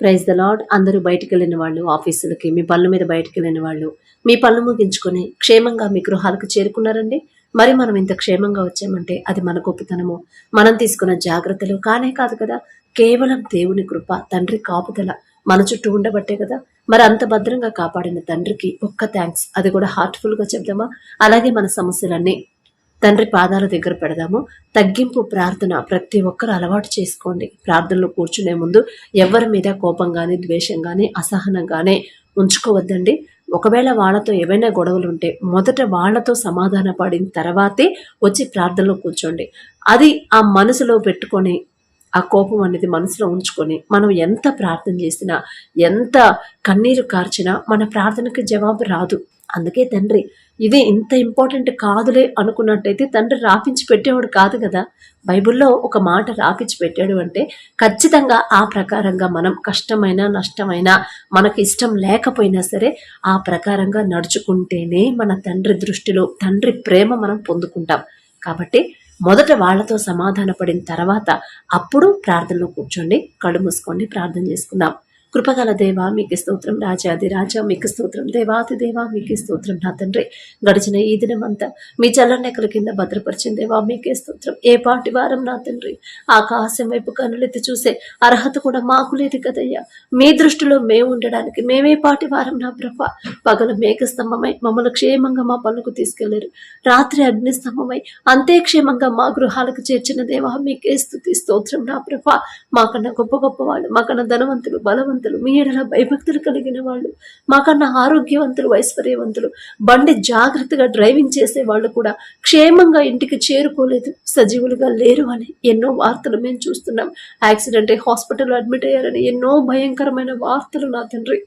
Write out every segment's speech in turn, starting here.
Praise the lord అందరూ బయటికి వెళ్ళిన వాళ్ళు ఆఫీసులకి మీ పనుల మీద బయటికి వెళ్ళిన వాళ్ళు మీ పనులు ముగించుకొని క్షేమంగా మీ గృహాలకు చేరుకున్నారండి. మరి మనం ఇంత క్షేమంగా వచ్చామంటే అది మన గొప్పతనము మనం తీసుకున్న జాగ్రత్తలు కానే కాదు కదా. కేవలం దేవుని కృప తండ్రి కాపుదల మన చుట్టూ ఉండబట్టే కదా. మరి అంత భద్రంగా కాపాడిన తండ్రికి ఒక్క థ్యాంక్స్ అది కూడా హార్ట్ఫుల్గా చెప్దామా? అలాగే మన సమస్యలన్నీ తండ్రి పాదాల దగ్గర పెడదాము. తగ్గింపు ప్రార్థన ప్రతి ఒక్కరు అలవాటు చేసుకోండి. ప్రార్థనలో కూర్చునే ముందు ఎవరి మీద కోపం కానీ ద్వేషం కానీ అసహనం కానీ ఉంచుకోవద్దండి. ఒకవేళ వాళ్ళతో ఏవైనా గొడవలు ఉంటే మొదట వాళ్ళతో సమాధాన పడిన తర్వాతే వచ్చి ప్రార్థనలో కూర్చోండి. అది ఆ మనసులో పెట్టుకొని ఆ కోపం అనేది మనసులో ఉంచుకొని మనం ఎంత ప్రార్థన చేసినా ఎంత కన్నీరు కార్చినా మన ప్రార్థనకి జవాబు రాదు. అందుకే తండ్రి ఇది ఇంత ఇంపార్టెంట్ కాదులే అనుకున్నట్టయితే తండ్రి రాపించి పెట్టేవాడు కాదు కదా. బైబిల్లో ఒక మాట రాపించి పెట్టాడు అంటే ఖచ్చితంగా ఆ ప్రకారంగా మనం కష్టమైన నష్టమైన మనకి ఇష్టం లేకపోయినా సరే ఆ ప్రకారంగా నడుచుకుంటేనే మన తండ్రి దృష్టిలో తండ్రి ప్రేమ మనం పొందుకుంటాం. కాబట్టి మొదట వాళ్ళతో సమాధాన పడిన తర్వాత అప్పుడు ప్రార్థనలో కూర్చోండి కళ్ళు మూసుకోండి ప్రార్థన చేసుకుందాం. కృపగల దేవా మీకు స్తోత్రం. రాజాది రాజా మీకు స్తోత్రం. దేవాది దేవా మీకు స్తోత్రం. నా తండ్రి గడిచిన ఈ దినమంతా మీ చల్లనెక్కల కింద భద్రపరిచిన దేవా మీకే స్తోత్రం. ఏ పాటి వారం నా తండ్రి ఆకాశం వైపు కనులెత్తి చూసే అర్హత కూడా మాకు లేదు కదయ్యా. మీ దృష్టిలో మేము ఉండడానికి మేమే పాటి వారం నా ప్రభ. పగలు మేఘ స్తంభమై మమ్మల్ని క్షేమంగా మా పనులకు తీసుకెళ్ళారు. రాత్రి అగ్ని స్తంభమై అంతే క్షేమంగా మా గృహాలకు చేర్చిన దేవా మీకే స్తుతి స్తోత్రం నా ప్రభ. మాకన్నా గొప్ప గొప్ప వాళ్ళు మాకన్నా ధనవంతులు బలవంతులు మీ ఎడల భయభక్తులు కలిగిన వాళ్ళు మాకన్నా ఆరోగ్యవంతులు ఐశ్వర్యవంతులు బండి జాగ్రత్తగా డ్రైవింగ్ చేసే వాళ్ళు కూడా క్షేమంగా ఇంటికి చేరుకోలేదు సజీవులుగా లేరు అని ఎన్నో వార్తలు మేము చూస్తున్నాం. యాక్సిడెంట్ అయి హాస్పిటల్లో అడ్మిట్ అయ్యారని ఎన్నో భయంకరమైన వార్తలు నా తండ్రి.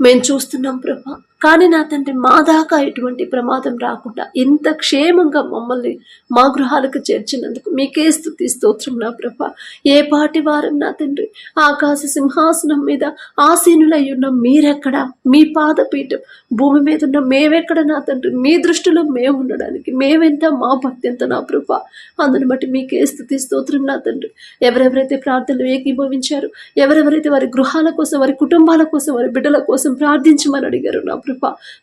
మేము చూస్తున్నాం ప్రభా కానీ నా తండ్రి మా దాకా ఎటువంటి ప్రమాదం రాకుండా ఇంత క్షేమంగా మమ్మల్ని మా గృహాలకు చేర్చినందుకు మీకే స్థుతి స్తోత్రం నా ప్రభ. ఏ పాటి వారం నా తండ్రి? ఆకాశ సింహాసనం మీద ఆసీనులై ఉన్న మీరెక్కడ? మీ పాదపీఠం భూమి మీద ఉన్న మేమెక్కడ నా తండ్రి? మీ దృష్టిలో మేము ఉండడానికి మేమెంత మా భక్తి ఎంత నా ప్రభ? అందుని బట్టి మీకే స్థుతి స్తోత్రం నా తండ్రి. ఎవరెవరైతే ప్రార్థనలు ఏకీభవించారు ఎవరెవరైతే వారి గృహాల కోసం వారి కుటుంబాల కోసం వారి బిడ్డల కోసం ప్రార్థించమని అడిగారు నా ప్రభు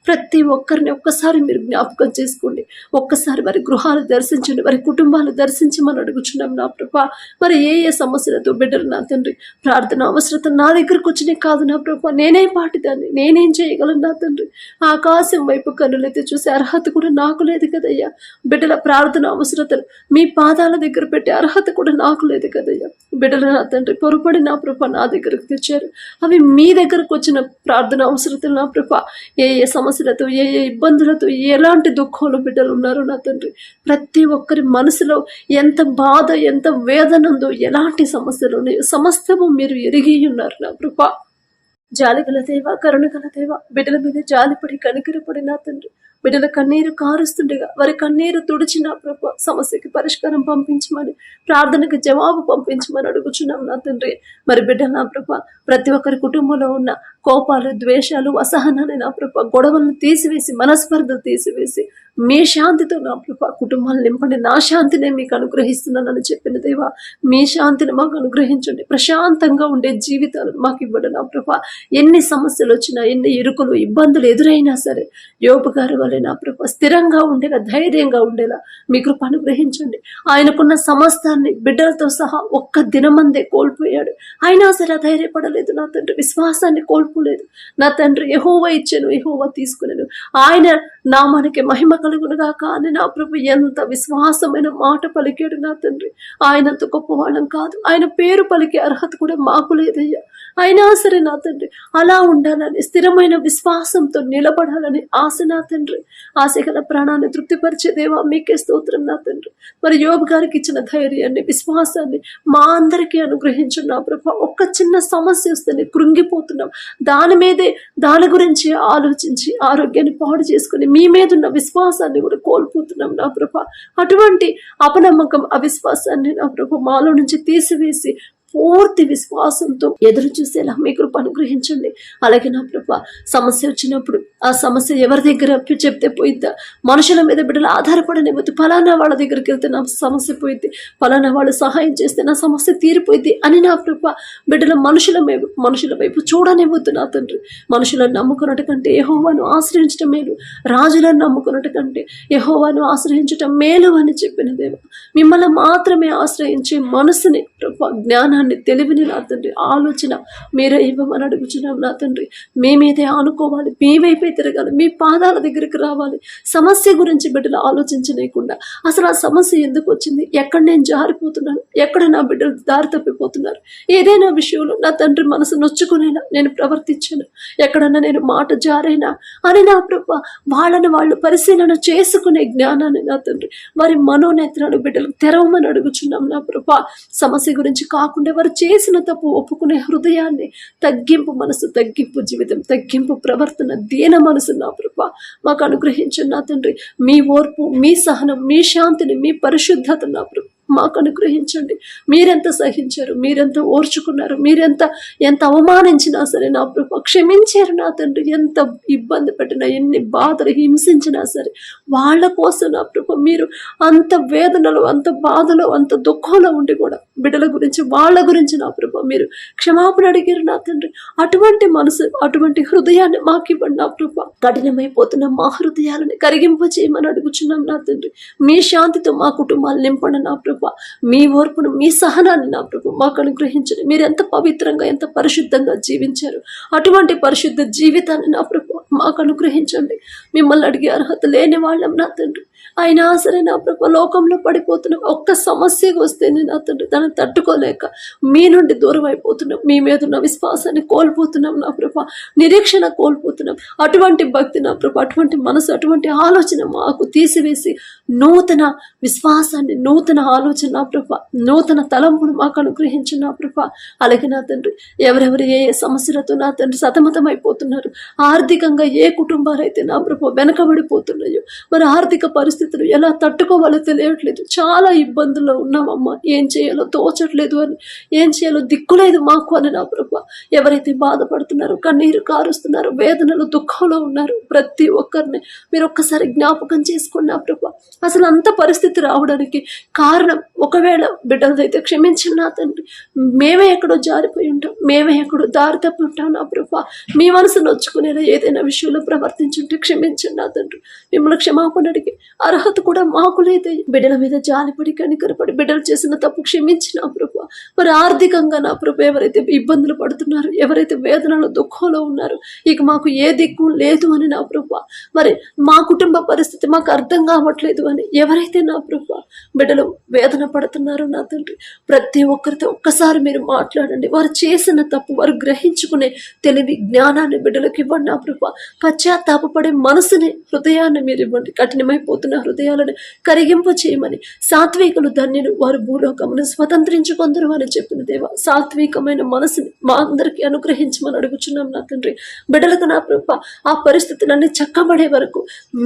ప్రతి ఒక్కరిని ఒక్కసారి మీరు జ్ఞాపకం చేసుకోండి. ఒక్కసారి వారి గృహాలు దర్శించండి. వారి కుటుంబాలు దర్శించమని అడుగుచున్నాం నా ప్రభ. మరి ఏ ఏ సమస్యలతో బిడ్డలు నా తండ్రి. ప్రార్థన అవసరత నా దగ్గరకు వచ్చినే కాదు నా ప్రభ. నేనే పాటిదాన్ని. నేనేం చేయగలను నా తండ్రి? ఆకాశం వైపు కన్నులైతే చూసే అర్హత కూడా నాకు లేదు కదయ్యా. బిడ్డల ప్రార్థన అవసరతలు మీ పాదాల దగ్గర పెట్టే అర్హత కూడా నాకు లేదు కదయ్యా. బిడ్డల నా తండ్రి పొరపడి నా ప్రభ నా దగ్గరకు తెచ్చారు. అవి మీ దగ్గరకు వచ్చిన ప్రార్థన అవసరతలు నా ప్రభ. ఏ ఏ సమస్యలతో ఏ ఏ ఇబ్బందులతో ఎలాంటి దుఃఖంలో బిడ్డలు ఉన్నారో నా తండ్రి? ప్రతి ఒక్కరి మనసులో ఎంత బాధ ఎంత వేదన ఉందో ఎలాంటి సమస్యలు ఉన్నాయో సమస్తము మీరు ఎరిగి ఉన్నారు నా కృప జాలి గల దేవ కరుణ గల దేవ బిడ్డల మీద జాలిపడి కనికరపడి నా తండ్రి. బిడ్డల కన్నీరు కారుస్తుండగా వారి కన్నీరు తుడిచిన ప్రభు సమస్యకి పరిష్కారం పంపించమని ప్రార్థనకి జవాబు పంపించమని అడుగుచున్నాం నా తండ్రి. మరి బిడ్డ నా ప్రభ ప్రతి ఒక్కరి కుటుంబంలో ఉన్న కోపాలు ద్వేషాలు అసహనాన్ని నా ప్రభ గొడవలను తీసివేసి మనస్పర్ధలు తీసివేసి మీ శాంతితో నా ప్రభ కుటుంబాలు నింపండి. నా శాంతినే మీకు అనుగ్రహిస్తున్నానని చెప్పిన దేవా మీ శాంతిని మాకు అనుగ్రహించండి. ప్రశాంతంగా ఉండే జీవితాలను మాకు ఇవ్వండి నా ప్రభ. ఎన్ని సమస్యలు వచ్చినా ఎన్ని ఇరుకులు ఇబ్బందులు ఎదురైనా సరే యోపు వల్లే నా ప్రభ స్థిరంగా ఉండేలా ధైర్యంగా ఉండేలా మీ కృప అనుగ్రహించండి. ఆయనకున్న సమస్తాన్ని బిడ్డలతో సహా ఒక్క దినమందే కోల్పోయాడు. అయినా సరే ధైర్యపడలేదు. నా తండ్రి విశ్వాసాన్ని కోల్పోలేదు. నా తండ్రి ఎహోవా ఇచ్చాను ఎహోవా తీసుకున్నాను ఆయన నామానికి మహిమ కలుగునుగాక కానీ నా ప్రభు ఎంత విశ్వాసమైన మాట పలికాడు నా తండ్రి. ఆయనంత గొప్పవాళ్ళం కాదు. ఆయన పేరు పలికే అర్హత కూడా మాకు లేదయ్యా. అయినా సరే నా తండ్రి అలా ఉండాలని స్థిరమైన విశ్వాసంతో నిలబడాలని ఆశ నా తండ్రి. ఆశ గల ప్రాణాన్ని తృప్తిపరిచే దేవా మీకే స్తోత్రం నా తండ్రి. మరి యోబు గారికి ఇచ్చిన ధైర్యాన్ని విశ్వాసాన్ని మా అందరికీ అనుగ్రహించు నా ప్రభ. ఒక్క చిన్న సమస్య వస్తేనే కృంగిపోతున్నాం. దాని మీదే దాని గురించి ఆలోచించి ఆరోగ్యాన్ని పాడు చేసుకుని మీ మీద ఉన్న విశ్వాసాన్ని కూడా కోల్పోతున్నాం నా ప్రభ. అటువంటి అపనమ్మకం అవిశ్వాసాన్ని నా ప్రభ మాలో నుంచి తీసివేసి పూర్తి విశ్వాసంతో ఎదురు చూసేలా మీ కృప అనుగ్రహించండి. అలాగే నా ప్రభ సమస్య వచ్చినప్పుడు ఆ సమస్య ఎవరి దగ్గర చెప్తే పోయిద్దా? మనుషుల మీద బిడ్డలు ఆధారపడనివ్వద్దు. ఫలానా వాళ్ళ దగ్గరికి వెళ్తే నా సమస్య పోయిద్ది. ఫలానా వాళ్ళు సహాయం చేస్తే నా సమస్య తీరిపోయింది అని నా ప్రభ బిడ్డల మనుషుల వైపు మనుషుల వైపు చూడనివ్వద్దు నా తండ్రి. మనుషులను నమ్ముకున్నట్టు కంటే యహోవాను ఆశ్రయించటం మేలు. రాజులను నమ్ముకున్నట్టు కంటే యహోవాను ఆశ్రయించటం మేలు అని చెప్పిన దేవ మిమ్మల్ని మాత్రమే ఆశ్రయించే మనసుని ప్రభ జ్ఞానాన్ని తెలివిని నా తండ్రి ఆలోచన మీరే ఇవ్వమని అడుగుచున్నాం నా తండ్రి. మేమైతే ఆనుకోవాలి మీ వైపే తిరగాలి మీ పాదాల దగ్గరికి రావాలి. సమస్య గురించి బిడ్డలు ఆలోచించలేకుండా అసలు ఆ సమస్య ఎందుకు వచ్చింది? ఎక్కడ నేను జారిపోతున్నాను? ఎక్కడ నా బిడ్డలు దారి తప్పిపోతున్నారు? ఏదైనా విషయంలో నా తండ్రి మనసు నొచ్చుకునేలా నేను ప్రవర్తించాను. ఎక్కడన్నా నేను మాట జారైనా అని నా ప్రభ వాళ్ళని వాళ్ళు పరిశీలన చేసుకునే జ్ఞానాన్ని నా తండ్రి వారి మనోనేత్రాలు బిడ్డలు తెరవమని అడుగుచున్నాం నా ప్రభ. సమస్య గురించి కాకుండా ఎవరు చేసిన తప్పు ఒప్పుకునే హృదయాన్ని తగ్గింపు మనసు తగ్గింపు జీవితం తగ్గింపు ప్రవర్తన దీన మనసు నా ప్రభ. మాకు అనుగ్రహించిన నా తండ్రి. మీ ఓర్పు మీ సహనం మీ శాంతిని మీ పరిశుద్ధత నా ప్రభు. మాకు అనుగ్రహించండి. మీరెంత సహించారు? మీరెంత ఓర్చుకున్నారు? మీరెంత ఎంత అవమానించినా సరే నా ప్రభు క్షమించారు నా తండ్రి. ఎంత ఇబ్బంది పెట్టినా ఎన్ని బాధలు హింసించినా సరే వాళ్ళ కోసం నా ప్రభు మీరు అంత వేదనలో అంత బాధలో అంత దుఃఖంలో ఉండి కూడా బిడ్డల గురించి వాళ్ళ గురించి నా ప్రభు మీరు క్షమాపణ అడిగారు నా తండ్రి. అటువంటి మనసు అటువంటి హృదయాన్ని మాకు ఇవ్వండి నా ప్రభు. కఠినమైపోతున్న మా హృదయాలని కరిగింప చేయమని అడుగుచున్నాం నా తండ్రి. మీ శాంతితో మా కుటుంబాలు నింపండి నా ప్రభు. మీ ఓర్పును మీ సహనాన్ని నా ప్రభు మాకు అనుగ్రహించండి. మీరు ఎంత పవిత్రంగా ఎంత పరిశుద్ధంగా జీవించారు. అటువంటి పరిశుద్ధ జీవితాన్ని నా ప్రభు మాకు అనుగ్రహించండి. మిమ్మల్ని అడిగే అర్హత లేని వాళ్ళం నా తండ్రి. అయినా సరే నా ప్రభు లోకంలో పడిపోతున్నాం ఒక్క సమస్యకు వస్తే నా తండ్రి దాన్ని తట్టుకోలేక మీ నుండి దూరం అయిపోతున్నాం. మీ మీద ఉన్న విశ్వాసాన్ని కోల్పోతున్నాం నా ప్రభ. నిరీక్షణ కోల్పోతున్నాం. అటువంటి భక్తి నా ప్రభ అటువంటి మనసు అటువంటి ఆలోచన మాకు తీసివేసి నూతన విశ్వాసాన్ని నూతన ఆలోచన నా ప్రభ. నూతన తలంపును మాకు అనుగ్రహించిన నా ప్రభ. అలాగే నా తండ్రి ఎవరెవరు ఏ ఏ సమస్యలతో నా తండ్రి సతమతం అయిపోతున్నారు ఆర్థికంగా ఏ కుటుంబాలైతే నా ప్రభ వెనకబడిపోతున్నాయో మరి ఆర్థిక పరిస్థితులు ఎలా తట్టుకోవాలో తెలియట్లేదు. చాలా ఇబ్బందుల్లో ఉన్నామమ్మా. ఏం చేయాలో తోచట్లేదు అని. ఏం చేయాలో దిక్కులేదు మాకు అని నా ప్రభ. ఎవరైతే బాధపడుతున్నారో కన్నీరు కారుస్తున్నారో వేదనలు దుఃఖంలో ఉన్నారు ప్రతి ఒక్కరిని మీరు ఒక్కసారి జ్ఞాపకం చేసుకోండి నా ప్రభ. అసలు అంత పరిస్థితి రావడానికి కారణం ఒకవేళ బిడ్డలదైతే క్షమించిన నా తండ్రి. మేమే ఎక్కడో జారిపోయి ఉంటాం. మేమే ఎక్కడో దారి తప్పి ఉంటాం నా ప్రభా. మీ మనసు నొచ్చుకునేలా ఏదైనా విషయంలో ప్రవర్తించుంటే క్షమించండి నా తండ్రి. మిమ్మల్ని క్షమాపణ అడిగి అర్హత కూడా మాకు లేదు. బిడ్డల మీద జాలిపడి కనికరపడి బిడ్డలు చేసిన తప్పు క్షమించిన ప్రభు. మరి ఆర్థికంగా నా ప్రభు ఎవరైతే ఇబ్బందులు పడుతున్నారు ఎవరైతే వేదనలో దుఃఖంలో ఉన్నారు ఇక మాకు ఏ దిక్కు లేదు అని నా ప్రభు. మరి మా కుటుంబ పరిస్థితి మాకు అర్థం కావట్లేదు అని ఎవరైతే నా ప్రభు బిడ్డలు వేదన పడుతున్నారో నా తండ్రి ప్రతి ఒక్కరితో ఒక్కసారి మీరు మాట్లాడండి. వారు చేసిన తప్పు వారు గ్రహించుకునే తెలివి జ్ఞానాన్ని బిడ్డలకు ఇవ్వండి నా ప్రభు. పశ్చాత్తాపడే మనసుని హృదయాన్ని మీరు ఇవ్వండి. కఠినమైపోతుంది కఠినమైపోతున్న హృదయాలను కరిగింపు చేయమని. సాత్వికులు ధన్యులు వారు భూలోకమును స్వతంత్రించుకొందరు అని చెప్పిన దేవ సాత్వికమైన మనసుని మా అందరికీ అనుగ్రహించమని అడుగుచున్నాం నా తండ్రి. బిడ్డలకు నా ప్రభ ఆ పరిస్థితులన్నీ చక్కబడే వరకు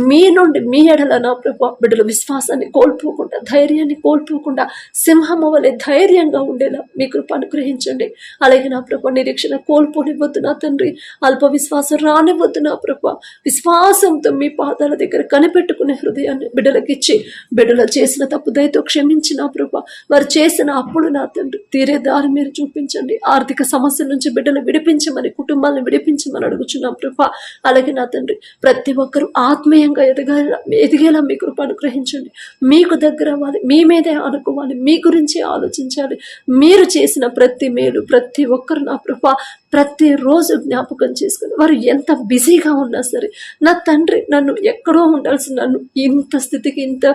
మీ నుండి మీ ఎడల నా ప్రభ బిడ్డల విశ్వాసాన్ని కోల్పోకుండా ధైర్యాన్ని కోల్పోకుండా సింహము వలె ధైర్యంగా ఉండేలా మీ కృప అనుగ్రహించండి. అలాగే నా ప్రభ నిరీక్షణ కోల్పోనివ్వద్దు నా తండ్రి. అల్ప విశ్వాసం రానివ్వద్దు నా ప్రభ. విశ్వాసంతో మీ పాదాల దగ్గర కనిపెట్టుకునే హృదయాన్ని బిడ్డలకు ఇచ్చి బిడ్డలు చేసిన తప్పు దయతో క్షమించి నా ప్రభ. వారు చేసిన అప్పుడు నా తండ్రి. తీరే దారి మీరు చూపించండి. ఆర్థిక సమస్యల నుంచి బిడ్డలు విడిపించమని కుటుంబాలను విడిపించమని అడుగుచున్నాం కృప అలాగే నా తండ్రి ప్రతి ఒక్కరూ ఆత్మీయంగా ఎదగాల ఎదిగేలా మీ కృప అనుగ్రహించండి. మీకు దగ్గర అవ్వాలి మీ మీదే అనుకోవాలి మీ గురించి ఆలోచించాలి. మీరు చేసిన ప్రతి మేలు ప్రతి ఒక్కరు నా ప్రభా. ప్రతిరోజు జ్ఞాపకం చేసుకుని వారు ఎంత బిజీగా ఉన్నా సరే నా తండ్రి నన్ను ఎక్కడో ఉండాల్సిన నన్ను ఇంత స్థితికి ఇంత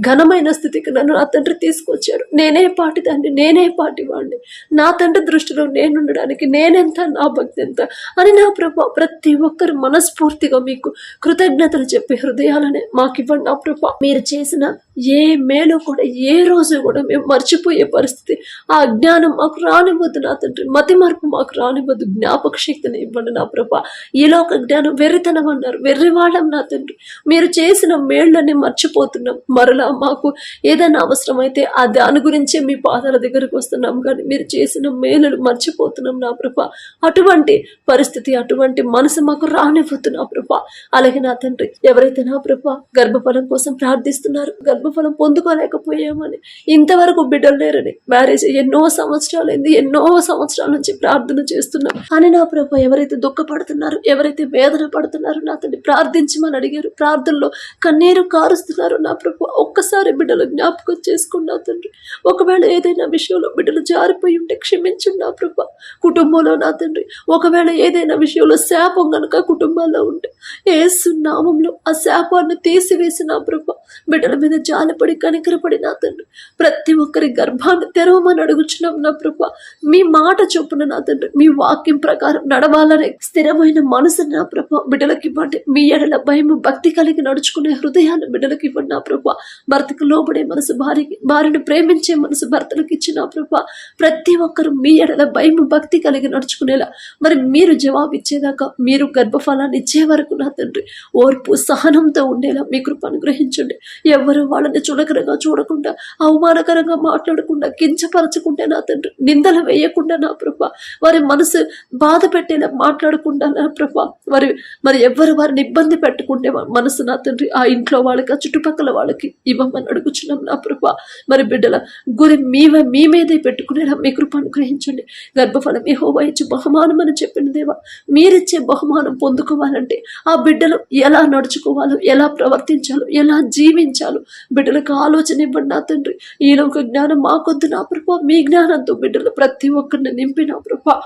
ఘనమైన స్థితికి నన్ను నా తండ్రి తీసుకొచ్చాడు నేనే పాటి దాన్ని నేనే పాటివాడిని నా తండ్రి దృష్టిలో నేను ఉండడానికి నేనెంత నా భక్తి ఎంత అని నా ప్రభ ప్రతి ఒక్కరు మనస్ఫూర్తిగా మీకు కృతజ్ఞతలు చెప్పే హృదయాలనే మాకు ఇవ్వండి నా ప్రభా. మీరు చేసిన ఏ మేలు కూడా ఏ రోజు కూడా మేము మర్చిపోయే పరిస్థితి. ఆ జ్ఞానం మాకు రానివ్వద్దు నా తండ్రి. మతి మార్పు మాకు రానివ్వద్దు. జ్ఞాపక శక్తిని ఇవ్వండి నా ప్రభా. ఈలోక జ్ఞానం వెర్రితనం అన్నారు. వెర్రివాళ్ళం నా తండ్రి. మీరు చేసిన మేళ్ళని మర్చిపోతున్నాం. మరలా మాకు ఏదైనా అవసరమైతే ఆ దాని గురించే మీ పాదాల దగ్గరకు వస్తున్నాం. కానీ మీరు చేసిన మేలులు మర్చిపోతున్నాం నా ప్రభా. అటువంటి పరిస్థితి అటువంటి మనసు మాకు రానివ్వద్దు నా ప్రభా. అలాగే నా తండ్రి ఎవరైతే నా ప్రభా గర్భఫలం కోసం ప్రార్థిస్తున్నారు గర్భఫలం పొందుకోలేకపోయామని ఇంతవరకు బిడ్డలు లేరని మ్యారేజ్ ఎన్నో సంవత్సరాలు ఎన్నో సంవత్సరాల నుంచి ప్రార్థన చేస్తున్నాం. అని నా ప్రభు ఎవరైతే దుఃఖపడుతున్నారు ఎవరైతే వేదన పడుతున్నారో నా తండ్రి ప్రార్థించమని అడిగారు. ప్రార్థనలో కన్నీరు కారుస్తున్నారు నా ప్రభు. ఒక్కసారి బిడ్డలు జ్ఞాపకం చేసుకున్నా తండ్రి. ఒకవేళ ఏదైనా విషయంలో బిడ్డలు జారిపోయి ఉంటే క్షమించండి నా ప్రభు. కుటుంబంలో నా తండ్రి. ఒకవేళ ఏదైనా విషయంలో శాపం కనుక కుటుంబాల్లో ఉంటే ఏసు నామంలో ఆ శాపాన్ని తీసివేసి నా ప్రభు. బిడ్డల మీద జాలిపడి కనికరపడి నా తండ్రి. ప్రతి ఒక్కరి గర్భాన్ని తెరవమని అడుగుచున్నాం నా ప్రభు. మీ మాట చొప్పున నా తండ్రి. మీ వాక్యం ప్రకారం నడవాలనే స్థిరమైన మనసు నా ప్రభా. బిడ్డలకి ఇవ్వండి. మీ ఎడల భయం భక్తి కలిగి నడుచుకునే హృదయాన్ని బిడ్డలకి ఇవ్వండి నా ప్రభ. భర్తకు లోబడే మనసు భార్యకి భార్యను ప్రేమించే మనసు భర్తలకు ఇచ్చిన ప్రభ. ప్రతి ఒక్కరు మీ ఎడల భయం భక్తి కలిగి నడుచుకునేలా. మరి మీరు జవాబు ఇచ్చేదాకా మీరు గర్భఫలాన్ని ఇచ్చే వరకు నా తండ్రి ఓర్పు సహనంతో ఉండేలా మీ కృప అనుగ్రహించండి. ఎవరు వాళ్ళని చులకరగా చూడకుండా అవమానకరంగా మాట్లాడకుండా కించపరచకుండా నా తండ్రి నిందలు వేయకుండా నా ప్రభ. వారి మనసు బాధ పెట్టేలా మాట్లాడకుండా నా ప్రభ మరి ఎవరు వారిని ఇబ్బంది పెట్టుకుంటే మనసు నా తండ్రి ఆ ఇంట్లో వాళ్ళకి ఆ చుట్టుపక్కల వాళ్ళకి ఇవ్వమని అడుగుచున్నాం నా ప్రభా. మరి బిడ్డల గురి మీ మీ మీదే పెట్టుకునేలా మీ కృప అనుగ్రహించండి. గర్భఫలం ఏ హోవా బహుమానం అని చెప్పిన దేవా మీరిచ్చే బహుమానం పొందుకోవాలంటే ఆ బిడ్డలు ఎలా నడుచుకోవాలో ఎలా ప్రవర్తించాలో ఎలా జీవించాలో బిడ్డలకు ఆలోచన ఇవ్వండి నా తండ్రి. ఈలోక జ్ఞానం మాకొద్దు నా ప్రభా. మీ జ్ఞానంతో బిడ్డలు ప్రతి ఒక్కరిని నింపి నా ప్రభా.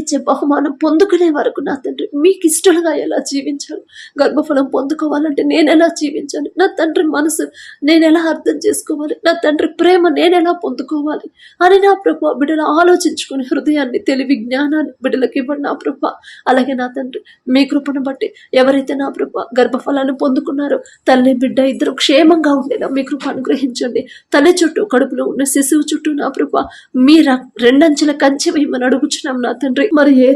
ఇచ్చే బహుమానం పొందుకునే వరకు నా తండ్రి మీకు ఇష్టలుగా ఎలా జీవించాను గర్భఫలం పొందుకోవాలంటే నేను ఎలా జీవించాలి? నా తండ్రి మనసు నేను ఎలా అర్థం చేసుకోవాలి? నా తండ్రి ప్రేమ నేను ఎలా పొందుకోవాలి? అని నా ప్రభు బిడ్డలు ఆలోచించుకుని హృదయాన్ని తెలివి జ్ఞానాన్ని బిడ్డలకు ఇవ్వండి నా ప్రభు. అలాగే నా తండ్రి మీ కృపను బట్టి ఎవరైతే నా ప్రభు గర్భఫలాన్ని పొందుకున్నారో తల్లి బిడ్డ ఇద్దరు క్షేమంగా ఉండేలా మీ కృప అనుగ్రహించండి. తల్లి చుట్టూ కడుపులో ఉన్న శిశువు చుట్టూ నా ప్రభు మీ రెండంచెల కంచె వేయమని అడుగుచున్నాం నా తండ్రి. మరి ఏ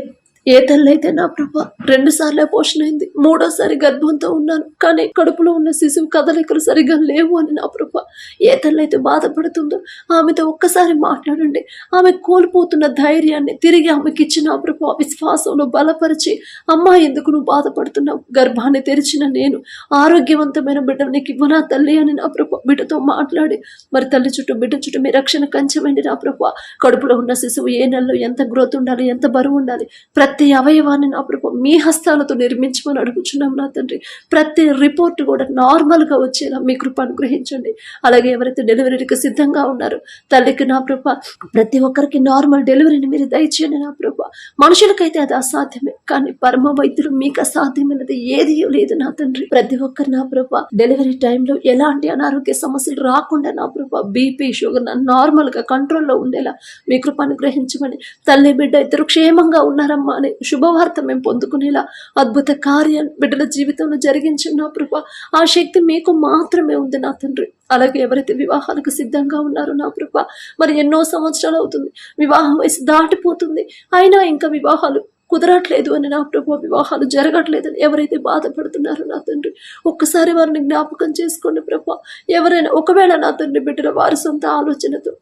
ఏ తల్లి అయితే నా ప్రభ రెండు సార్లే పోషణ అయింది. మూడోసారి గర్భంతో ఉన్నాను. కానీ కడుపులో ఉన్న శిశువు కదలికలు సరిగా లేవు అని నా ప్రభ ఏ తల్లి అయితే బాధపడుతుందో ఆమెతో ఒక్కసారి మాట్లాడండి. ఆమె కోల్పోతున్న ధైర్యాన్ని తిరిగి ఆమెకి ఇచ్చిన ప్రభ విశ్వాసంలో బలపరిచి అమ్మ ఎందుకు నువ్వు బాధపడుతున్నావు? గర్భాన్ని తెరిచిన నేను ఆరోగ్యవంతమైన బిడ్డ నీకు ఇవ్వనా తల్లి అని నా ప్రభ బిడ్డతో మాట్లాడి మరి తల్లి చుట్టూ బిడ్డ చుట్టూ మీ రక్షణ కంచమండి నా ప్రభ కడుపులో ఉన్న శిశువు ఏ నెలలో ఎంత గ్రోత్ ఉండాలి ఎంత బరువు ఉండాలి ప్రతి ప్రతి అవయవాన్ని నా ప్రభు మీ హస్తాలతో నిర్మించమని అడుగుచున్నాం నా తండ్రి. ప్రతి రిపోర్ట్ కూడా నార్మల్గా వచ్చేలా మీ కృప అనుగ్రహించండి. అలాగే ఎవరైతే డెలివరీకి సిద్ధంగా ఉన్నారో తల్లికి నా ప్రభ ప్రతి ఒక్కరికి నార్మల్ డెలివరీని మీరు దయచేయండి నా ప్రభ. మనుషులకైతే అది అసాధ్యమే కానీ పరమ వైద్యులు మీకు అసాధ్యమైనది ఏది లేదు నా తండ్రి. ప్రతి ఒక్కరు నా ప్రభ డెలివరీ టైంలో ఎలాంటి అనారోగ్య సమస్యలు రాకుండా నా ప్రభ బీపీ షుగర్ నార్మల్గా కంట్రోల్లో ఉండేలా మీ కృప అనుగ్రహించమని తల్లి బిడ్డ ఇద్దరు క్షేమంగా ఉన్నారమ్మా అనే శుభవార్త మేము పొందుకునేలా అద్భుత కార్యం బిడ్డల జీవితంలో జరిగించిన నా ప్రభ. ఆ శక్తి మీకు మాత్రమే ఉంది నా తండ్రి. అలాగే ఎవరైతే వివాహాలకు సిద్ధంగా ఉన్నారో నా ప్రభ మరి ఎన్నో సంవత్సరాలు అవుతుంది. వివాహం వయసు దాటిపోతుంది. అయినా ఇంకా వివాహాలు కుదరట్లేదు అని నా ప్రభు వివాహాలు జరగట్లేదని ఎవరైతే బాధపడుతున్నారో నా తండ్రి ఒక్కసారి వారిని జ్ఞాపకం చేసుకోండి ప్రభా. ఎవరైనా ఒకవేళ నా తండ్రి బిడ్డల వారి సొంత ఆలోచనతో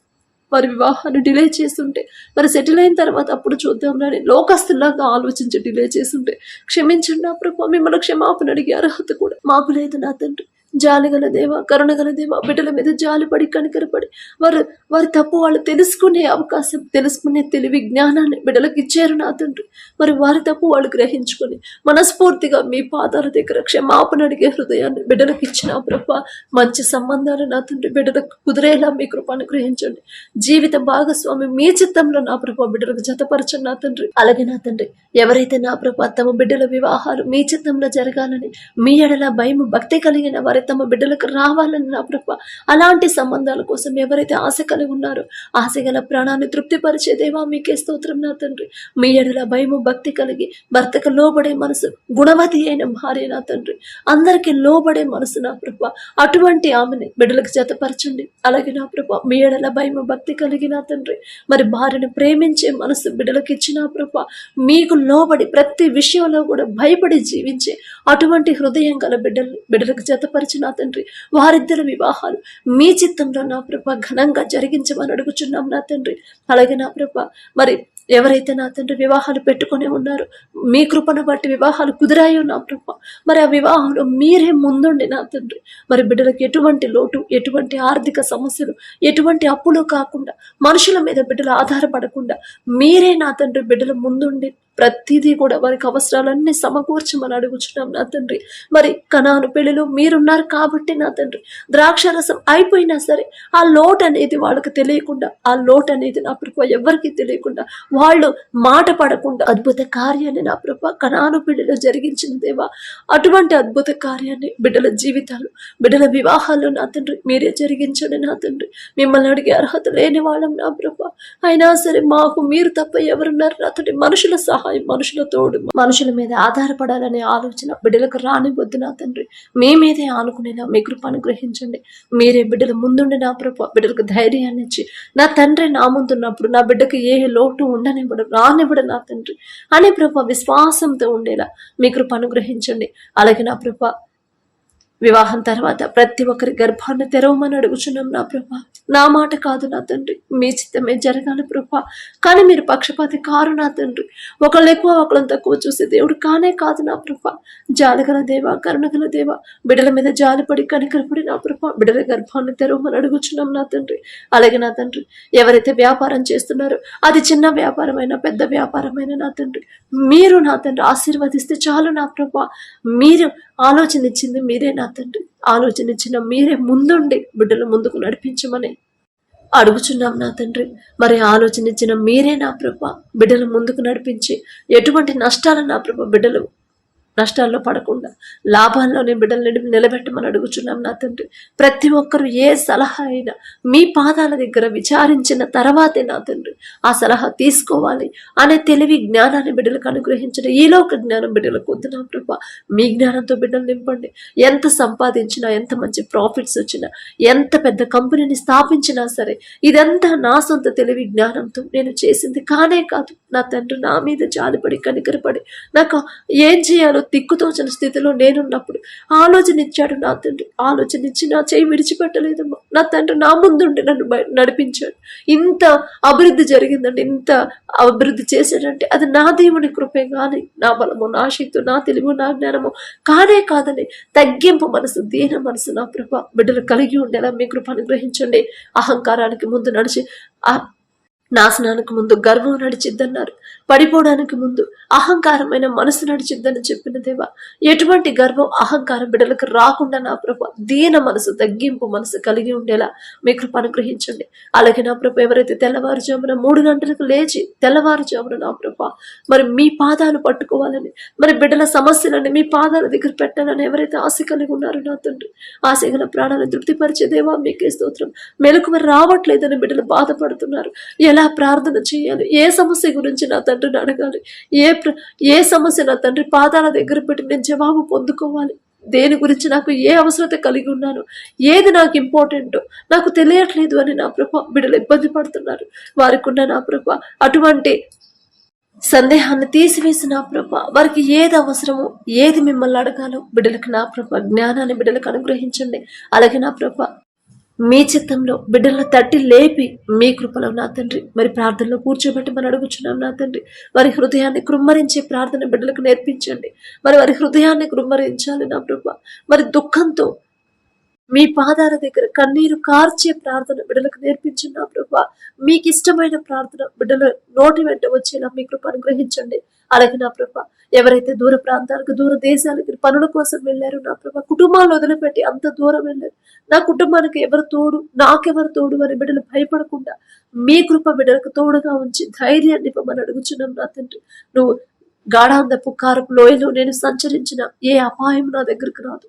వారి వివాహాన్ని డిలే చేస్తుంటే మరి సెటిల్ అయిన తర్వాత అప్పుడు చూద్దాం అని లోకస్తులాగా ఆలోచించి డిలే చేస్తుంటే క్షమించండి నా ప్రభా మిమ్మల్ని క్షమాపణ అడిగే అర్హత కూడా మాకు లేదు నా తండ్రి. జాలిగల దేవ కరుణగల దేవ బిడ్డల మీద జాలిపడి కనికరపడి. వారు వారి తప్పు వాళ్ళు తెలుసుకునే అవకాశం తెలుసుకునే తెలివి జ్ఞానాన్ని బిడ్డలకు ఇచ్చారు నా తండ్రి. మరి వారి తప్పు వాళ్ళు గ్రహించుకొని మనస్ఫూర్తిగా మీ పాదాల దగ్గర క్షమాపణ అడిగే హృదయాన్ని బిడ్డలకు ఇచ్చిన ప్రభ మంచి సంబంధాలు నా తండ్రి బిడ్డలకు కుదిరేలా మీ కృపను గ్రహించండి జీవిత భాగస్వామి మీ చిత్తంలో నా ప్రభ బిడ్డలకు జతపరచండి నా తండ్రి. అలాగే నా తండ్రి ఎవరైతే నా ప్రభ తమ బిడ్డల వివాహాలు మీ చిత్తంలో జరగాలని మీ ఎడల భయం భక్తి కలిగిన వారి తమ బిడ్డలకు రావాలని నా ప్రభ. అలాంటి సంబంధాల కోసం ఎవరైతే ఆశ కలిగి ఉన్నారో ఆశ గల ప్రాణాన్ని తృప్తిపరిచే దేవా మీకే స్తోత్రం నా తండ్రి. మీ ఎడల భయము భక్తి కలిగి భర్తకు లోబడే మనసు గుణవతి అయిన భార్య నా తండ్రి. అందరికీ లోబడే మనసు నా ప్రభ. అటువంటి ఆమెని బిడ్డలకు జతపరచండి. అలాగే నా ప్రభ మీ ఎడల భయము భక్తి కలిగి నా తండ్రి. మరి భార్యను ప్రేమించే మనసు బిడ్డలకు ఇచ్చిన ప్రభ. మీకు లోబడి ప్రతి విషయంలో కూడా భయపడి జీవించే అటువంటి హృదయం గల బిడ్డల్ని బిడ్డలకు జతపరిచి నా తండ్రి వారిద్దరి వివాహాలు మీ చిత్తంలో నా ప్రభ ఘనంగా జరిగించమని అడుగుచున్నాం నా తండ్రి. అలాగే నా ప్రభ మరి ఎవరైతే నా తండ్రి వివాహాలు పెట్టుకొని ఉన్నారో మీ కృపను బట్టి వివాహాలు కుదిరాయో నా ప్రభ. మరి ఆ వివాహంలో మీరే ముందుండి నా తండ్రి. మరి బిడ్డలకు ఎటువంటి లోటు ఎటువంటి ఆర్థిక సమస్యలు ఎటువంటి అప్పులు కాకుండా మనుషుల మీద బిడ్డలు ఆధారపడకుండా మీరే నా తండ్రి బిడ్డల ముందుండి ప్రతిదీ కూడా వారికి అవసరాలన్నీ సమకూర్చమని అడుగుచున్నాం నా తండ్రి. మరి కనాను పెళ్ళిలో మీరున్నారు కాబట్టి నా తండ్రి. ద్రాక్షారసం అయిపోయినా సరే ఆ లోటు అనేది వాళ్ళకి తెలియకుండా ఆ లోటు అనేది నా ప్రభ ఎవరికి తెలియకుండా వాళ్ళు మాట పడకుండా అద్భుత కార్యాన్ని నా ప్రభ కనాను పెళ్ళిలో జరిగించిన దేవా అటువంటి అద్భుత కార్యాన్ని బిడ్డల జీవితాలు బిడ్డల వివాహాలు నా తండ్రి మీరే జరిగించండి నా తండ్రి. మిమ్మల్ని అడిగే అర్హత లేని వాళ్ళం నా ప్రభ అయినా సరే మాకు మీరు తప్ప ఎవరున్నారు నా తండ్రి? మనుషుల సహాయం మనుషుల తోడు మనుషుల మీద ఆధారపడాలనే ఆలోచన బిడ్డలకు రానివద్దు నా తండ్రి. మీ మీదే ఆనుకునేలా మీ కృపను గ్రహించండి మీరే బిడ్డల ముందుండి నా ప్రభ బిడ్డలకు ధైర్యాన్ని ఇచ్చి నా తండ్రి నా ముందున్నప్పుడు నా బిడ్డకు ఏ లోటు ఉండనివ్వడు రానివ్వడు నా తండ్రి. అనే ప్రభ విశ్వాసంతో ఉండేలా మీ కృపను గ్రహించండి అలాగే నా ప్రభ వివాహం తర్వాత ప్రతి ఒక్కరి గర్భాన్ని తెరవమని అడుగుచున్నాం నా ప్రభా. నా మాట కాదు నా తండ్రి. మీ చిత్తమే జరగాలి ప్రభా. కానీ మీరు పక్షపాతి కారు నా తండ్రి. ఒకళ్ళు ఎక్కువ ఒకళ్ళని తక్కువ చూసే దేవుడు కానే కాదు నా ప్రభా. జాలగల దేవ కరుణగల దేవ బిడల మీద జాలిపడి కనికరపడి నా ప్రభా. బిడల గర్భాన్ని తెరవమని అడుగుచున్నాం నా తండ్రి. అలాగే నా తండ్రి ఎవరైతే వ్యాపారం చేస్తున్నారో అది చిన్న వ్యాపారమైన పెద్ద వ్యాపారమైనా నా తండ్రి. మీరు నా తండ్రి ఆశీర్వదిస్తే చాలు నా ప్రభా. మీరు ఆలోచన ఇచ్చింది మీరే నా తండ్రి. ఆలోచన ఇచ్చిన మీరే ముందుండి బిడ్డలు ముందుకు నడిపించమని అడుగుచున్నాం నా తండ్రి. మరి ఆలోచన ఇచ్చిన మీరే నా ప్రభ. బిడ్డలు ముందుకు నడిపించి ఎటువంటి నష్టాలు నా ప్రభ బిడ్డలు నష్టాల్లో పడకుండా లాభాల్లోనే బిడ్డలు నిలబెట్టమని అడుగుచున్నాం నా తండ్రి. ప్రతి ఒక్కరు ఏ సలహా అయినా మీ పాదాల దగ్గర విచారించిన తర్వాతే నా తండ్రి. ఆ సలహా తీసుకోవాలి అనే తెలివి జ్ఞానాన్ని బిడ్డలకు అనుగ్రహించిన ఈలోక జ్ఞానం బిడ్డలకు వద్దు నా మీ జ్ఞానంతో బిడ్డలు నింపండి. ఎంత సంపాదించినా ఎంత మంచి ప్రాఫిట్స్ వచ్చినా ఎంత పెద్ద కంపెనీని స్థాపించినా సరే ఇదంతా నా సొంత తెలివి జ్ఞానంతో నేను చేసింది కానే కాదు. నా తండ్రి నా మీద జాలిపడి కనికరపడి నాకు ఏం చేయాలో దిక్కుతోచిన స్థితిలో నేనున్నప్పుడు ఆలోచనిచ్చాడు నా తండ్రి. ఆలోచన ఇచ్చి నా చేయి విడిచిపెట్టలేదమ్మా. నా తండ్రి నా ముందుండి నన్ను నడిపించాడు. ఇంత అభివృద్ధి జరిగిందండి. ఇంత అభివృద్ధి చేశాడంటే అది నా దేవుని కృపే కానీ నా బలము నా శక్తి నా తెలివి నా జ్ఞానము కానే కాదని తగ్గింపు మనసు దీన మనసు నా కృప బిడ్డలు కలిగి ఉండేలా మీ కృప అనుగ్రహించండి. అహంకారానికి ముందు నడిచి ఆ నాశనానికి ముందు గర్వం నడిచిద్దన్నారు. పడిపోవడానికి ముందు అహంకారమైన మనసు నడిచిద్దని చెప్పిన దేవా ఎటువంటి గర్వం అహంకారం బిడ్డలకు రాకుండా నా ప్రభ దీన మనసు తగ్గింపు మనసు కలిగి ఉండేలా మీ కృప అనుగ్రహించండి. అలాగే నా ప్రభ ఎవరైతే తెల్లవారుజామున మూడు గంటలకు లేచి తెల్లవారుజామున నా ప్రభ మరి మీ పాదాలు పట్టుకోవాలని మరి బిడ్డల సమస్యలని మీ పాదాల దగ్గర పెట్టాలని ఎవరైతే ఆశ కలిగి ఉన్నారో నా తండ్రి ఆశ గల ప్రాణాలను తృప్తిపరిచే దేవా మీకే స్తోత్రం. మెలకు రావట్లేదని బిడ్డలు బాధపడుతున్నారు. ఎలా ప్రార్థన చేయాలి. ఏ సమస్య గురించి నా తండ్రిని అడగాలి? ఏ ప్ర- ఏ సమస్య నా తండ్రి పాదాల దగ్గర పెట్టి నేను జవాబు పొందుకోవాలి? దేని గురించి నాకు ఏ అవసరత కలిగి ఉన్నాను? ఏది నాకు ఇంపార్టెంట్ నాకు తెలియట్లేదు అని నా ప్రభ బిడ్డలు ఇబ్బంది పడుతున్నారు. వారికి ఉన్న నా ప్రభ అటువంటి సందేహాన్ని తీసివేసి నా ప్రభ వారికి ఏది అవసరమో ఏది మిమ్మల్ని అడగాలో బిడ్డలకు నా ప్రభ జ్ఞానాన్ని బిడ్డలకు అనుగ్రహించండి. అలాగే నా ప్రభ మీ చిత్తంలో బిడ్డలను తట్టి లేపి మీ కృపలో నా తండ్రి మరి ప్రార్థనలో కూర్చోబెట్టి మనం అడుగుచున్నాం నా తండ్రి. వారి హృదయాన్ని కృమ్మరించే ప్రార్థన బిడ్డలకు నేర్పించండి. మరి వారి హృదయాన్ని కృమ్మరించాలి నా ప్రభ. మరి దుఃఖంతో మీ పాదాల దగ్గర కన్నీరు కార్చే ప్రార్థన బిడ్డలకు నేర్పించండి నా ప్రభా. మీకు ఇష్టమైన ప్రార్థన బిడ్డల నోటి వెంట వచ్చేలా మీ కృప అనుగ్రహించండి. అలాగే నా ప్రభ ఎవరైతే దూర ప్రాంతాలకు దూర దేశాలకు పనుల కోసం వెళ్ళారు నా ప్రభ కుటుంబాలు వదిలిపెట్టి అంత దూరం వెళ్ళారు. నా కుటుంబానికి ఎవరు తోడు నాకెవరు తోడు అని బిడ్డలు భయపడకుండా మీ కృప బిడ్డలకు తోడుగా ఉంచి ధైర్యాన్ని ఇవ్వమని అడుగుచున్నాం నా తండ్రి. నువ్వు గాఢాంధపు కారపు లోయలో నేను సంచరించిన ఏ అపాయం నా దగ్గరకు రాదు.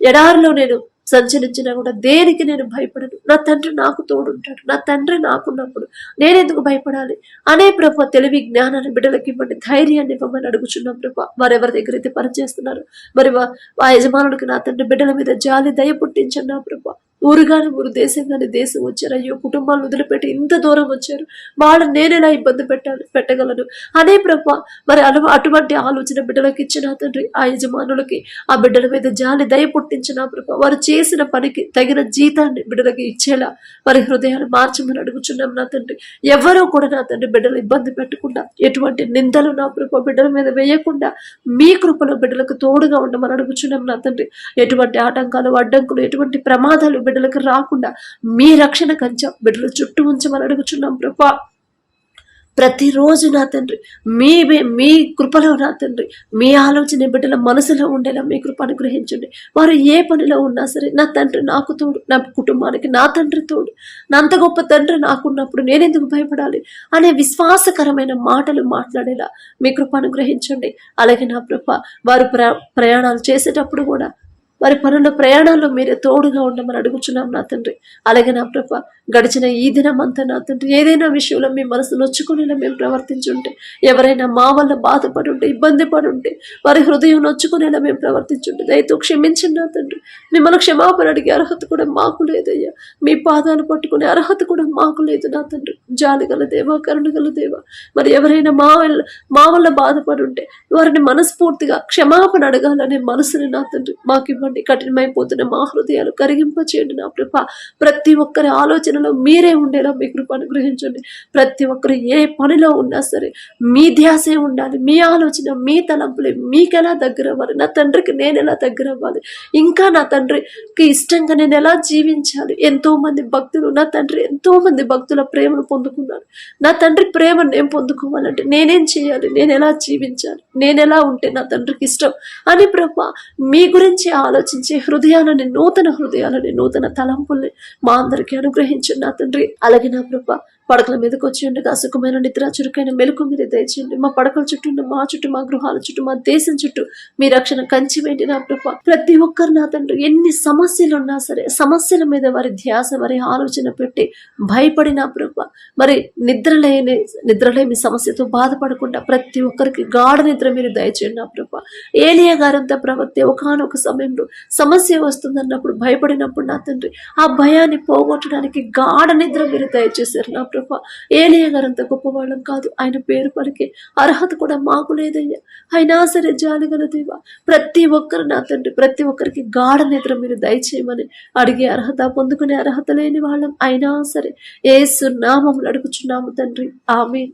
ఎడారిలో నేను సంచరించినా కూడా దేనికి నేను భయపడను? నా తండ్రి నాకు తోడుంటాడు. నా తండ్రి నాకున్నప్పుడు నేనెందుకు భయపడాలి? అనే ప్రభ తెలివి జ్ఞానాన్ని బిడ్డలకి ఇవ్వండి. ధైర్యాన్ని ఇవ్వమని అడుగుచున్నాం ప్రభ. వారెవరి దగ్గర అయితే పనిచేస్తున్నారు? మరి వా- ఆ యజమానుడికి నా తండ్రి బిడ్డల మీద జాలి దయ పుట్టించండి నా ప్రభ. ఊరుగాని ఊరు దేశం కానీ దేశం వచ్చారు. అయ్యో కుటుంబాలను వదిలిపెట్టి ఇంత దూరం వచ్చారు. వాళ్ళని నేను ఎలా ఇబ్బంది పెట్టాలి పెట్టగలను? అనే ప్రభ మరి అను అటువంటి ఆలోచన బిడ్డలకు ఇచ్చిన తండ్రి ఆ యజమానులకి ఆ బిడ్డల మీద జాలి దయ పుట్టించిన ప్రభ వారు చేసిన పనికి తగిన జీతాన్ని బిడ్డలకి ఇచ్చేలా వారి హృదయాలు మార్చమని అడుగుచున్నాం నా తండ్రి. ఎవరో కూడా నా తండ్రి బిడ్డలు ఇబ్బంది పెట్టకుండా ఎటువంటి నిందలు నా ప్రభ బిడ్డల మీద వేయకుండా మీ కృపలో బిడ్డలకు తోడుగా ఉండమని అడుగుచున్నాం నా తండ్రి. ఎటువంటి ఆటంకాలు అడ్డంకులు ఎటువంటి ప్రమాదాలు బిడ్డలకు రాకుండా మీ రక్షణ కంచం బిడ్డల చుట్టూ ఉంచమని అడుగుచున్నాం ప్రభా. ప్రతిరోజు నా తండ్రి మీ మీ కృపలో నా తండ్రి మీ ఆలోచన బిడ్డల మనసులో ఉండేలా మీ కృప అనుగ్రహించండి. వారు ఏ పనిలో ఉన్నా సరే నా తండ్రి నాకు తోడు నా కుటుంబానికి నా తండ్రి తోడు. నా అంత గొప్ప తండ్రి నాకున్నప్పుడు నేనెందుకు భయపడాలి అనే విశ్వాసకరమైన మాటలు మాట్లాడేలా మీ కృప అనుగ్రహించండి. అలాగే నా కృప వారు ప్ర ప్రయాణాలు చేసేటప్పుడు కూడా వారి పనుల ప్రయాణాల్లో మీరే తోడుగా ఉండమని అడుగుచున్నాం నా తండ్రి. అలాగే నా ప్రభ గడిచిన ఈ దినం అంతా నా తండ్రి ఏదైనా విషయంలో మీ మనసు నొచ్చుకునేలా మేము ప్రవర్తించుంటే ఎవరైనా మా వల్ల బాధపడి ఉంటే ఇబ్బంది పడి ఉంటే వారి హృదయం నొచ్చుకునేలా మేము ప్రవర్తించుంటే దయతో క్షమించండి నా తండ్రి. మిమ్మల్ని క్షమాపణ అడిగే అర్హత కూడా మాకు లేదయ్యా. మీ పాదాలు పట్టుకునే అర్హత కూడా మాకు లేదు నా తండ్రి. జాలి గల దేవా కరుణ గల దేవా మరి ఎవరైనా మా వల్ల మా వల్ల బాధపడి ఉంటే వారిని మనస్ఫూర్తిగా క్షమాపణ అడగాలనే మనసుని నా తండ్రి. మాకు ఇవ్వండి కఠినమైపోతున్న మా హృదయాలు కరిగింప చేయండి నా కృప ప్రతి ఒక్కరి ఆలోచనలో మీరే ఉండేలా మీ కృప అనుగ్రహించండి. ప్రతి ఒక్కరు ఏ పనిలో ఉన్నా సరే మీ ధ్యాసే ఉండాలి. మీ ఆలోచన మీ తలంపులే మీకెలా దగ్గర అవ్వాలి? నా తండ్రికి నేను ఎలా దగ్గర అవ్వాలి? ఇంకా నా తండ్రికి ఇష్టంగా నేను ఎలా జీవించాలి? ఎంతో మంది భక్తులు నా తండ్రి ఎంతో మంది భక్తుల ప్రేమను పొందుకున్నాను నా తండ్రి ప్రేమను నేను పొందుకోవాలంటే నేనేం చేయాలి? నేను ఎలా జీవించాలి? నేను ఎలా ఉంటే నా తండ్రికి ఇష్టం? అని ప్రభా మీ గురించి ఆలోచించే హృదయాలని నూతన హృదయాలని నూతన తలంపుల్ని మా అందరికీ అనుగ్రహించండి నా తండ్రి. అలాగే నా ప్రభా పడకల మీదకి వచ్చి ఉండగా సుఖమైన నిద్ర చురుకైన మెలకు మీరు దయచేయండి. మా పడకల చుట్టూ మా చుట్టూ మా గృహాల చుట్టూ మా దేశం చుట్టూ మీ రక్షణ కంచి వేంటి నా ప్రభ. ప్రతి ఒక్కరు నా తండ్రి ఎన్ని సమస్యలు ఉన్నా సరే సమస్యల మీద వారి ధ్యాస వారి ఆలోచన పెట్టి భయపడి నా ప్రభ. మరి నిద్రలేని నిద్రలేని సమస్యతో బాధపడకుండా ప్రతి ఒక్కరికి గాఢ నిద్ర మీరు దయచేయండి నా ప్రభ. ఏలియా గారంతా ప్రవర్తే ఒకనొక సమయంలో సమస్య వస్తుందన్నప్పుడు భయపడినప్పుడు నా తండ్రి ఆ భయాన్ని పోగొట్టడానికి గాఢ నిద్ర మీరు దయచేశారు నా ప్రభ. ఏలియా గారంత గొప్పవాళ్ళం కాదు. ఆయన పేరు పలికే అర్హత కూడా మాకు లేదయ్యా. అయినా సరే జాలిగల దేవా ప్రతి ఒక్కరు నా తండ్రి ప్రతి ఒక్కరికి గాఢ నిద్ర మీరు దయచేయమని అడిగే అర్హత పొందుకునే అర్హత లేని వాళ్ళం. అయినా సరే ఏసు నామములు అడుగుచున్నాము తండ్రి. ఆమె